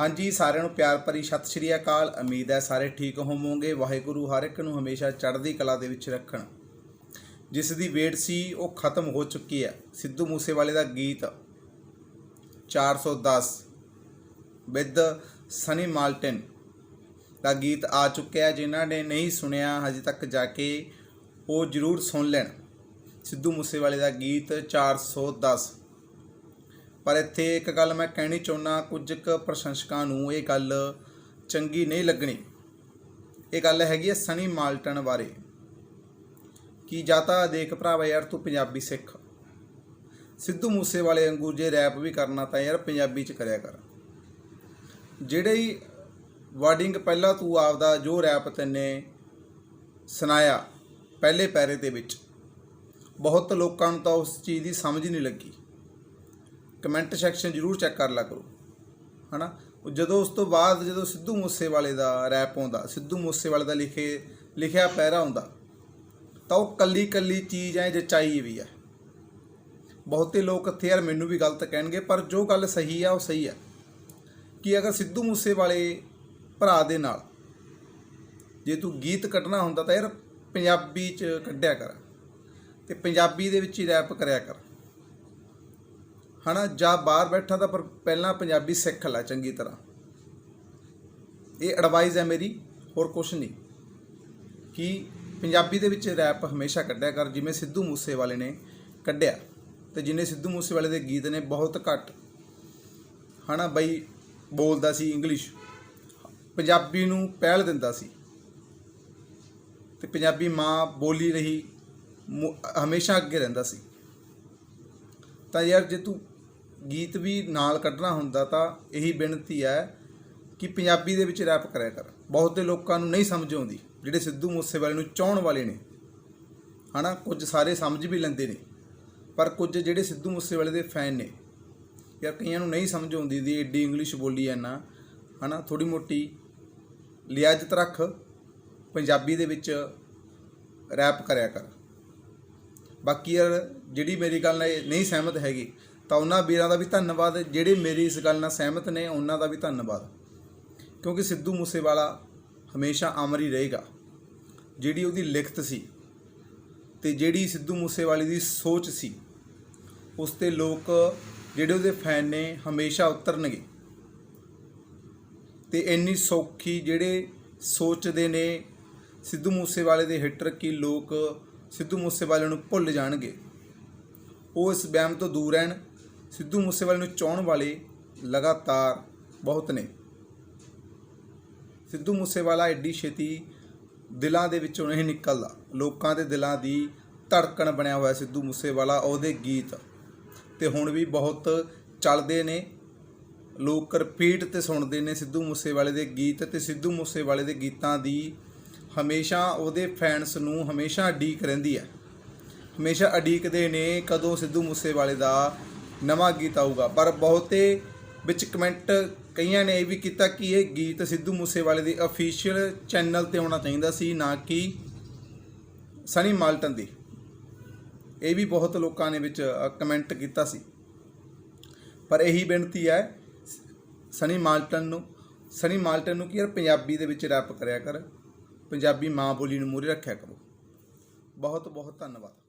ਹਾਂਜੀ, ਸਾਰਿਆਂ ਨੂੰ ਪਿਆਰ ਭਰੀ ਸਤਿ ਸ਼੍ਰੀ ਅਕਾਲ। ਉਮੀਦ ਹੈ ਸਾਰੇ ਠੀਕ ਹੋਵੋਗੇ। ਵਾਹਿਗੁਰੂ ਹਰ ਇੱਕ ਨੂੰ ਹਮੇਸ਼ਾ ਚੜ੍ਹਦੀ ਕਲਾ ਦੇ ਵਿੱਚ ਰੱਖਣ। ਜਿਸ ਦੀ ਵੇਟ ਸੀ, ਉਹ ਖਤਮ ਹੋ ਚੁੱਕੀ ਹੈ। ਸਿੱਧੂ ਮੂਸੇਵਾਲੇ ਦਾ ਗੀਤ 410 ਵਿਦ ਸਨੀ ਮਾਲਟਨ ਦਾ ਗੀਤ ਆ ਚੁੱਕਿਆ ਜਿਨ੍ਹਾਂ ਨੇ ਨਹੀਂ ਸੁਣਿਆ, ਹਜੇ ਤੱਕ ਜਾ ਕੇ ਉਹ ਜ਼ਰੂਰ ਸੁਣ ਲੈਣ। ਸਿੱਧੂ ਮੂਸੇਵਾਲੇ ਦਾ ਗੀਤ 410 ਪਰ ਇੱਥੇ ਇੱਕ ਗੱਲ ਮੈਂ ਕਹਿਣੀ ਚਾਹੁੰਦਾ, ਕੁਝ ਕੁ ਪ੍ਰਸ਼ੰਸਕਾਂ ਨੂੰ ਇਹ ਗੱਲ ਚੰਗੀ ਨਹੀਂ ਲੱਗਣੀ। ਇਹ ਗੱਲ ਹੈਗੀ ਹੈ ਸਨੀ ਮਾਲਟਨ ਬਾਰੇ। ਕਿ ਜਾਂ ਤਾਂ ਦੇਖ ਭਰਾਵਾ ਯਾਰ ਤੂੰ ਪੰਜਾਬੀ ਸਿੱਖ। ਸਿੱਧੂ ਮੂਸੇਵਾਲੇ ਵਾਂਗੂ ਜੇ ਰੈਪ ਵੀ ਕਰਨਾ ਤਾਂ ਯਾਰ ਪੰਜਾਬੀ ਚ ਕਰਿਆ ਕਰ। ਜਿਹੜੇ ਹੀ ਵਾਰਡਿੰਗ ਪਹਿਲਾਂ ਤੂੰ ਆਪਦਾ ਜੋ ਰੈਪ ਤੈਨੇ ਸੁਣਾਇਆ ਪਹਿਲੇ ਪੈਰੇ ਦੇ ਵਿੱਚ, ਬਹੁਤ ਲੋਕਾਂ ਨੂੰ ਤਾਂ ਉਸ ਚੀਜ਼ ਦੀ ਸਮਝ ਨਹੀਂ ਲੱਗੀ। ਕਮੈਂਟ ਸੈਕਸ਼ਨ ਜਰੂਰ ਚੈੱਕ ਕਰ ਲਿਆ ਕਰੋ, ਹਨਾ? ਉਹ ਜਦੋਂ ਉਸ ਤੋਂ ਬਾਅਦ ਜਦੋਂ ਸਿੱਧੂ ਮੂਸੇਵਾਲੇ ਦਾ ਰੈਪ ਆਉਂਦਾ, ਸਿੱਧੂ ਮੂਸੇਵਾਲੇ ਦਾ ਲਿਖੇ, ਲਿਖਿਆ ਪੈਰਾ ਆਉਂਦਾ, ਤਾਂ ਉਹ ਕੱਲੀ ਕੱਲੀ ਚੀਜ਼ ਐ ਜਚਾਈ ਵੀ ਹੈ ਬਹੁਤੇ ਲੋਕ ਇੱਥੇ ਯਾਰ ਮੈਨੂੰ ਵੀ ਗਲਤ ਕਹਿਣਗੇ, ਪਰ ਜੋ ਗੱਲ ਸਹੀ ਆ, ਉਹ ਸਹੀ ਆ। ਕਿ ਅਗਰ ਸਿੱਧੂ ਮੂਸੇਵਾਲੇ ਭਰਾ ਦੇ ਨਾਲ ਜੇ ਤੂੰ ਗੀਤ ਕੱਢਣਾ ਹੁੰਦਾ ਤਾਂ ਯਾਰ ਪੰਜਾਬੀ ਚ ਕੱਢਿਆ ਕਰ, ਤੇ ਪੰਜਾਬੀ ਦੇ ਵਿੱਚ ਹੀ ਰੈਪ ਕਰਿਆ ਕਰ। ਹਨਾ? ਜਾਂ ਬਾਹਰ ਬੈਠਾ ਤਾਂ ਪਰ ਪਹਿਲਾਂ ਪੰਜਾਬੀ ਸਿੱਖ ਲੈ ਚੰਗੀ ਤਰ੍ਹਾਂ। ਇਹ ਐਡਵਾਈਸ ਹੈ ਮੇਰੀ, ਹੋਰ ਕੁਛ ਨਹੀਂ। ਕਿ ਪੰਜਾਬੀ ਦੇ ਵਿੱਚ ਰੈਪ ਹਮੇਸ਼ਾ ਕੱਢਿਆ ਕਰ, ਜਿਵੇਂ ਸਿੱਧੂ ਮੂਸੇਵਾਲੇ ਨੇ ਕੱਢਿਆ। ਤੇ ਜਿਨੇ ਸਿੱਧੂ ਮੂਸੇਵਾਲੇ ਦੇ ਗੀਤ ਨੇ, ਬਹੁਤ ਘੱਟ। ਹਨਾ? ਬਈ ਬੋਲਦਾ ਸੀ ਇੰਗਲਿਸ਼। ਪੰਜਾਬੀ ਨੂੰ ਪਹਿਲ ਦਿੰਦਾ ਸੀ। ਤੇ ਪੰਜਾਬੀ ਮਾਂ ਬੋਲੀ ਰਹੀ, ਮੁ- ਹਮੇਸ਼ਾ ਅੱਗੇ ਰਹਿੰਦਾ ਸੀ। ਤਾਂ ਯਾਰ ਜੇ ਤੂੰ ਗੀਤ ਵੀ ਨਾਲ ਕੱਢਣਾ ਹੁੰਦਾ ਤਾਂ ਇਹੀ ਬੇਨਤੀ ਹੈ ਕਿ ਪੰਜਾਬੀ ਦੇ ਵਿੱਚ ਰੈਪ ਕਰਿਆ ਕਰ। ਬਹੁਤੇ ਲੋਕਾਂ ਨੂੰ ਨਹੀਂ ਸਮਝ ਆਉਂਦੀ, ਜਿਹੜੇ ਸਿੱਧੂ ਮੂਸੇਵਾਲੇ ਨੂੰ ਚਾਹਣ ਵਾਲੇ ਨੇ। ਹਨਾ, ਕੁਝ ਸਾਰੇ ਸਮਝ ਵੀ ਲੈਂਦੇ ਨੇ, ਪਰ ਕੁਝ ਜਿਹੜੇ ਸਿੱਧੂ ਮੂਸੇਵਾਲੇ ਦੇ ਫੈਨ ਨੇ, ਯਾਰ ਕਈਆਂ ਨੂੰ ਨਹੀਂ ਸਮਝ ਆਉਂਦੀ ਦੀ ਏਡੀ ਇੰਗਲਿਸ਼ ਬੋਲੀ ਐ ਨਾ। ਹਨਾ ਥੋੜੀ ਮੋਟੀ ਲਿਆਜਤ ਰੱਖ, ਪੰਜਾਬੀ ਦੇ ਵਿੱਚ ਰੈਪ ਕਰਿਆ ਕਰ। ਬਾਕੀ ਯਾਰ, ਜਿਹੜੀ ਮੇਰੀ ਗੱਲ ਨਾਲ ਨਹੀਂ ਸਹਿਮਤ ਹੈਗੀ ਤਾਂ ਉਹਨਾਂ ਵੀਰਾਂ ਦਾ ਵੀ ਧੰਨਵਾਦ। ਜਿਹੜੇ ਮੇਰੀ ਇਸ ਗੱਲ ਨਾਲ ਸਹਿਮਤ ਨੇ, ਉਹਨਾਂ ਦਾ ਵੀ ਧੰਨਵਾਦ। ਕਿਉਂਕਿ ਸਿੱਧੂ ਮੂਸੇਵਾਲਾ ਹਮੇਸ਼ਾ ਅਮਰ ਹੀ ਰਹੇਗਾ। ਜਿਹੜੀ ਉਹਦੀ ਲਿਖਤ ਸੀ ਤੇ ਜਿਹੜੀ ਸਿੱਧੂ ਮੂਸੇਵਾਲੇ ਦੀ ਸੋਚ ਸੀ, ਉਸ ਤੇ ਲੋਕ, ਜਿਹੜੇ ਉਹਦੇ ਫੈਨ ਨੇ, ਹਮੇਸ਼ਾ ਉਤਰਨਗੇ। ਤੇ ਇੰਨੀ ਸੌਖੀ ਜਿਹੜੇ ਸੋਚਦੇ ਨੇ ਸਿੱਧੂ ਮੂਸੇਵਾਲੇ ਦੇ ਹਿੱਟਰ ਕੀ ਲੋਕ ਸਿੱਧੂ ਮੂਸੇਵਾਲੇ ਨੂੰ ਭੁੱਲ ਜਾਣਗੇ। ਉਹ ਇਸ ਵਹਿਮ ਤੋਂ ਦੂਰ ਰਹਿਣ। ਸਿੱਧੂ ਮੂਸੇਵਾਲੇ ਨੂੰ ਚਾਹਣ ਵਾਲੇ ਲਗਾਤਾਰ ਬਹੁਤ ਨੇ। ਸਿੱਧੂ ਮੂਸੇਵਾਲਾ ਐਡੀ ਛੇਤੀ ਦਿਲਾਂ ਦੇ ਵਿੱਚੋਂ ਨਹੀਂ ਨਿਕਲਦਾ। ਲੋਕਾਂ ਦੇ ਦਿਲਾਂ ਦੀ ਧੜਕਣ ਬਣਿਆ ਹੋਇਆ ਸਿੱਧੂ ਮੂਸੇਵਾਲਾ ਉਹਦੇ ਗੀਤ। ਤੇ ਹੁਣ ਵੀ ਬਹੁਤ ਚੱਲਦੇ ਨੇ। ਲੋਕ ਰਿਪੀਟ ਤੇ ਸੁਣਦੇ ਨੇ ਸਿੱਧੂ ਮੂਸੇਵਾਲੇ ਦੇ ਗੀਤ ਤੇ ਸਿੱਧੂ ਮੂਸੇਵਾਲੇ ਦੇ ਗੀਤਾਂ ਦੀ ਹਮੇਸ਼ਾ ਉਹਦੇ ਫੈਨਸ ਨੂੰ ਹਮੇਸ਼ਾ ਅਡੀਕ ਰਹਿੰਦੀ ਹੈ। ਹਮੇਸ਼ਾ ਅਡੀਕਦੇ ਨੇ ਕਦੋਂ ਸਿੱਧੂ ਮੂਸੇਵਾਲੇ ਦਾ ਨਵਾਂ ਗੀਤ ਆਊਗਾ। ਪਰ ਬਹੁਤੇ ਵਿੱਚ ਕਮੈਂਟ ਕਈਆਂ ਨੇ ਇਹ ਵੀ ਕੀਤਾ ਕਿ ਇਹ ਗੀਤ ਸਿੱਧੂ ਮੂਸੇਵਾਲੇ ਦੇ ਅਫੀਸ਼ੀਅਲ ਚੈਨਲ ਤੇ ਆਉਣਾ ਚਾਹੀਦਾ ਸੀ, ਨਾ ਕਿ ਸਨੀ ਮਾਲਟਨ ਦੀ। ਇਹ ਵੀ ਬਹੁਤ ਲੋਕਾਂ ਨੇ ਵਿੱਚ ਕਮੈਂਟ ਕੀਤਾ ਸੀ। ਪਰ ਇਹੀ ਬੇਨਤੀ ਹੈ, ਸਨੀ ਮਾਲਟਨ ਨੂੰ, ਸਨੀ ਮਾਲਟਨ ਨੂੰ ਕਿ ਯਾਰ ਪੰਜਾਬੀ ਦੇ ਵਿੱਚ ਰੈਪ ਕਰਿਆ ਕਰ। ਪੰਜਾਬੀ ਮਾਂ ਬੋਲੀ ਨੂੰ ਮੂਹਰੇ ਰੱਖਿਆ ਕਰੋ। ਬਹੁਤ ਬਹੁਤ ਧੰਨਵਾਦ।